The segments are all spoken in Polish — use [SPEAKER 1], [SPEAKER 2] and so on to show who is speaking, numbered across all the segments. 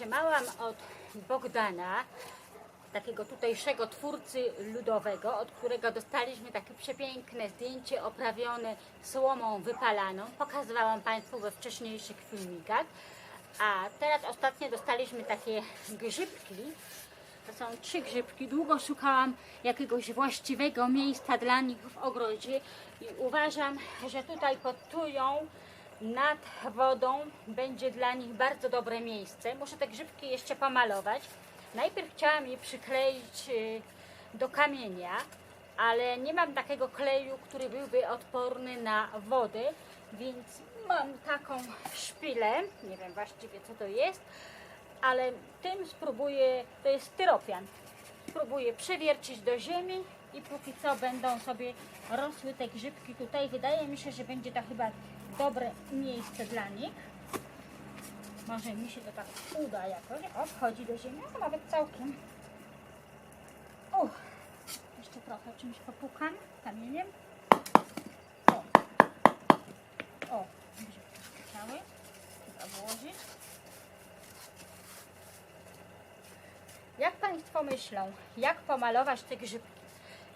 [SPEAKER 1] otrzymałam od Bogdana, takiego tutejszego twórcy ludowego, od którego dostaliśmy takie przepiękne zdjęcie oprawione słomą wypalaną. Pokazywałam Państwu we wcześniejszych filmikach. A teraz ostatnio dostaliśmy takie grzybki. To są trzy grzybki. Długo szukałam jakiegoś właściwego miejsca dla nich w ogrodzie i uważam, że tutaj pod tują nad wodą będzie dla nich bardzo dobre miejsce. Muszę te grzybki jeszcze pomalować. Najpierw chciałam je przykleić y, do kamienia, ale nie mam takiego kleju, który byłby odporny na wodę, więc mam taką szpilę, nie wiem właściwie co to jest, ale tym spróbuję, to jest styropian, spróbuję przewiercić do ziemi i póki co będą sobie rosły te grzybki tutaj. Wydaje mi się, że będzie to chyba dobre miejsce dla nich. Może mi się to tak uda jakoś. O, wchodzi do ziemi, a nawet całkiem. Uch, jeszcze trochę czymś popukam, kamieniem. O, o, grzybki chciały. Trzeba włożyć. Jak Państwo myślą, jak pomalować te grzybki?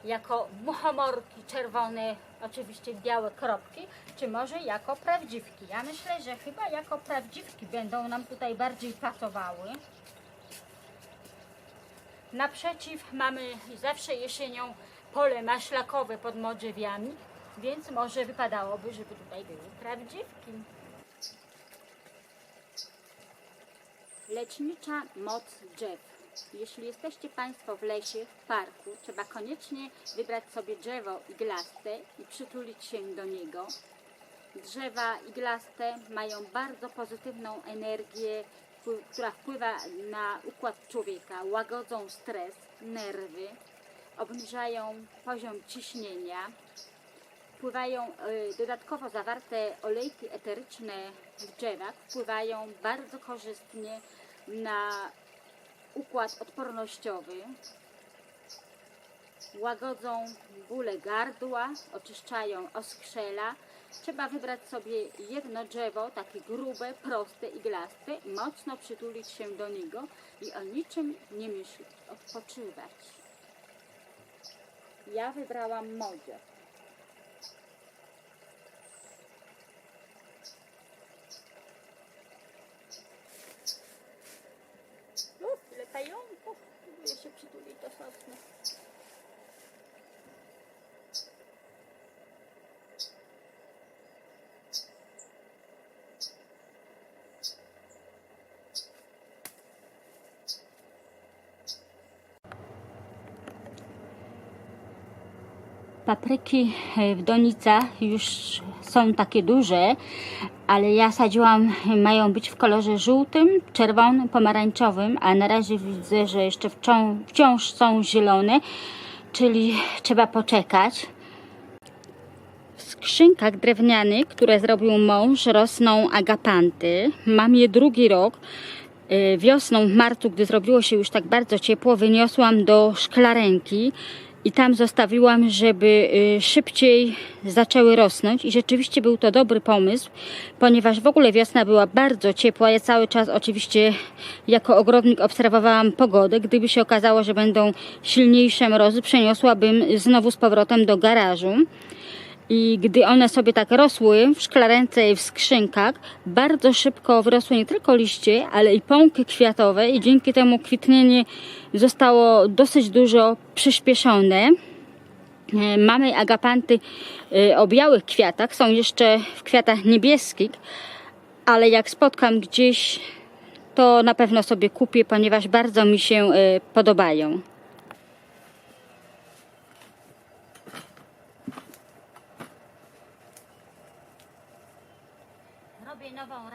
[SPEAKER 1] Jako muchomorki czerwone, oczywiście białe kropki, czy może jako prawdziwki? Ja myślę, że chyba jako prawdziwki będą nam tutaj bardziej pasowały. Naprzeciw mamy zawsze jesienią pole maślakowe pod modrzewiami, więc może wypadałoby, żeby tutaj były prawdziwki. Lecznicza moc drzew. Jeśli jesteście Państwo w lesie, w parku, trzeba koniecznie wybrać sobie drzewo iglaste i przytulić się do niego. Drzewa iglaste mają bardzo pozytywną energię, która wpływa na układ człowieka, łagodzą stres, nerwy, obniżają poziom ciśnienia, wpływają y, dodatkowo zawarte olejki eteryczne w drzewach, wpływają bardzo korzystnie na układ odpornościowy, łagodzą bóle gardła, oczyszczają oskrzela. Trzeba wybrać sobie jedno drzewo, takie grube, proste, iglaste, mocno przytulić się do niego i o niczym nie myśleć, odpoczywać. Ja wybrałam modzie. Sosny. Papryki e, w donicach już są takie duże, ale ja sadziłam, mają być w kolorze żółtym, czerwonym, pomarańczowym, a na razie widzę, że jeszcze wciąż, są zielone, czyli trzeba poczekać. W skrzynkach drewnianych, które zrobił mąż, rosną agapanty. Mam je drugi rok. Y, Wiosną w marcu, gdy zrobiło się już tak bardzo ciepło, wyniosłam do szklarenki i tam zostawiłam, żeby y, szybciej zaczęły rosnąć. I rzeczywiście był to dobry pomysł, ponieważ w ogóle wiosna była bardzo ciepła. Ja cały czas oczywiście jako ogrodnik obserwowałam pogodę. Gdyby się okazało, że będą silniejsze mrozy, przeniosłabym znowu z powrotem do garażu. I gdy one sobie tak rosły w szklarence i w skrzynkach, bardzo szybko wyrosły nie tylko liście, ale i pąki kwiatowe i dzięki temu kwitnienie zostało dosyć dużo przyspieszone. E, Mamy agapanty e, o białych kwiatach, są jeszcze w kwiatach niebieskich, ale jak spotkam gdzieś, to na pewno sobie kupię, ponieważ bardzo mi się e, podobają. robię nową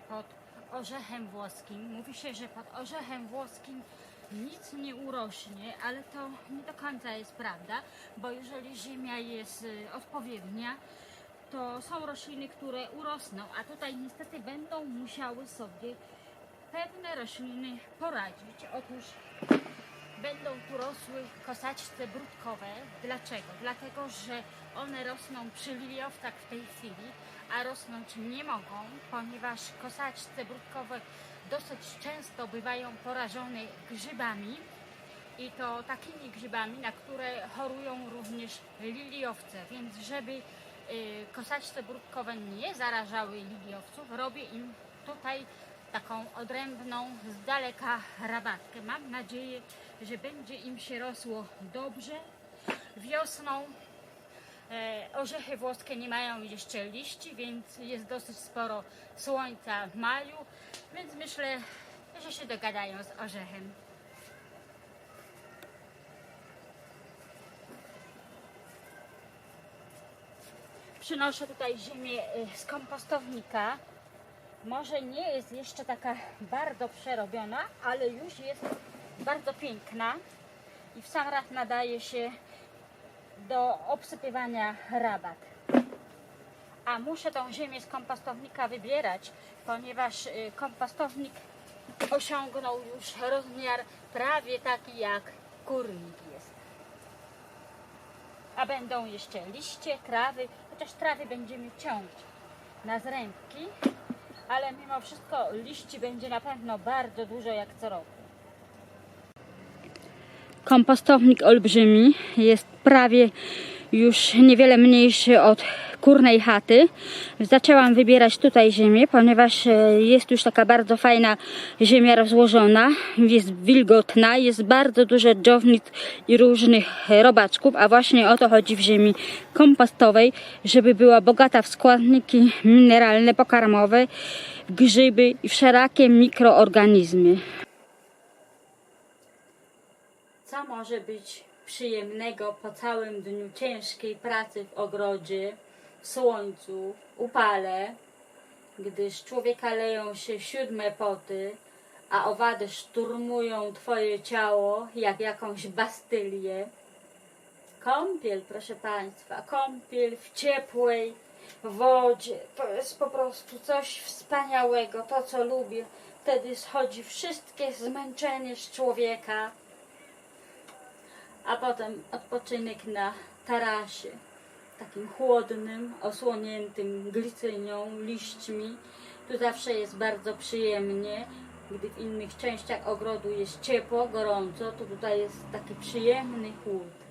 [SPEAKER 1] pod orzechem włoskim. Mówi się, że pod orzechem włoskim nic nie urośnie, ale to nie do końca jest prawda, bo jeżeli ziemia jest y, odpowiednia, to są rośliny, które urosną, a tutaj niestety będą musiały sobie pewne rośliny poradzić. Otóż będą tu rosły kosaczce brudkowe. Dlaczego? Dlatego, że one rosną przy liliowcach w tej chwili, a rosnąć nie mogą, ponieważ kosaczce brudkowe dosyć często bywają porażone grzybami i to takimi grzybami, na które chorują również liliowce, więc żeby y, kosaczce brudkowe nie zarażały liliowców, robię im tutaj taką odrębną z daleka rabatkę. Mam nadzieję, że będzie im się rosło dobrze. Wiosną e, orzechy włoskie nie mają jeszcze liści, więc jest dosyć sporo słońca w maju, więc myślę, że się dogadają z orzechem. Przynoszę tutaj ziemię y, z kompostownika. Może nie jest jeszcze taka bardzo przerobiona, ale już jest bardzo piękna i w sam raz nadaje się do obsypywania rabat. A muszę tą ziemię z kompostownika wybierać, ponieważ y, kompostownik osiągnął już rozmiar prawie taki jak kurnik jest. A będą jeszcze liście, trawy, chociaż trawy będziemy ciąć na zrębki, ale mimo wszystko liści będzie na pewno bardzo dużo jak co roku. Kompostownik olbrzymi jest prawie już niewiele mniejszy od kurnej chaty. Zaczęłam wybierać tutaj ziemię, ponieważ e, jest już taka bardzo fajna ziemia rozłożona, jest wilgotna, jest bardzo dużo dżownic i różnych robaczków, a właśnie o to chodzi w ziemi kompostowej, żeby była bogata w składniki mineralne, pokarmowe, grzyby i wszelakie mikroorganizmy. Co może być przyjemnego po całym dniu ciężkiej pracy w ogrodzie, słońcu, upale, gdyż człowieka leją się siódme poty, a owady szturmują twoje ciało jak jakąś bastylię. Kąpiel, proszę Państwa, kąpiel w ciepłej wodzie, to jest po prostu coś wspaniałego, to co lubię. Wtedy schodzi wszystkie zmęczenie z człowieka a potem odpoczynek na tarasie, takim chłodnym, osłoniętym glicynią, liśćmi. Tu zawsze jest bardzo przyjemnie, gdy w innych częściach ogrodu jest ciepło, gorąco, to tutaj jest taki przyjemny chłód.